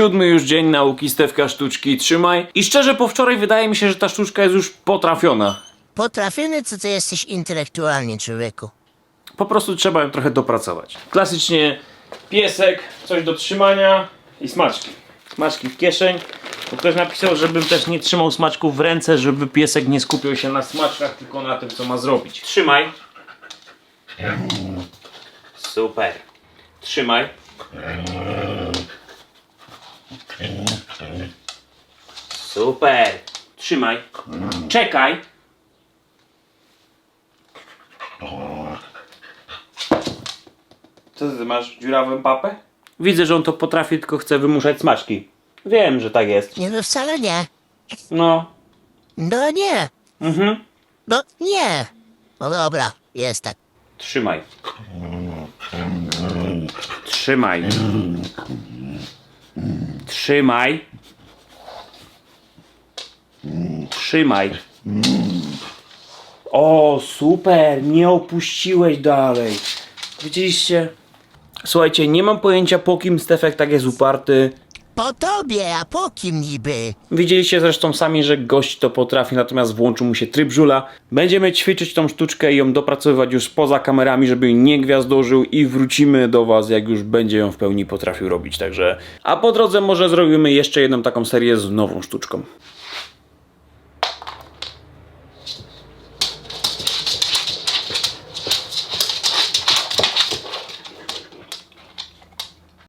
Siódmy już dzień nauki Stefka sztuczki, trzymaj. I szczerze po wczoraj wydaje mi się, że ta sztuczka jest już potrafiona. Potrafiony, co ty jesteś intelektualnie, człowieku. Po prostu trzeba ją trochę dopracować. Klasycznie piesek, coś do trzymania i smaczki. Smaczki w kieszeń. Bo ktoś napisał, żebym też nie trzymał smaczków w ręce, żeby piesek nie skupiał się na smaczkach, tylko na tym, co ma zrobić. Trzymaj. Super. Trzymaj. Super. Trzymaj. Czekaj. Co ty masz dziurawą papę? Widzę, że on to potrafi, tylko chce wymuszać smaczki. Wiem, że tak jest. Nie, no wcale nie. No. No nie. Mhm. No nie. No dobra, jest tak. Trzymaj. Trzymaj. Trzymaj. Trzymaj. O, super, nie opuściłeś dalej. Widzieliście? Słuchajcie, nie mam pojęcia po kim Stefek tak jest uparty. Po tobie, a po kim niby? Widzieliście zresztą sami, że gość to potrafi, natomiast włączył mu się tryb żula. Będziemy ćwiczyć tą sztuczkę i ją dopracowywać już poza kamerami, żeby nie gwiazdożył i wrócimy do was, jak już będzie ją w pełni potrafił robić, także... A po drodze może zrobimy jeszcze jedną taką serię z nową sztuczką.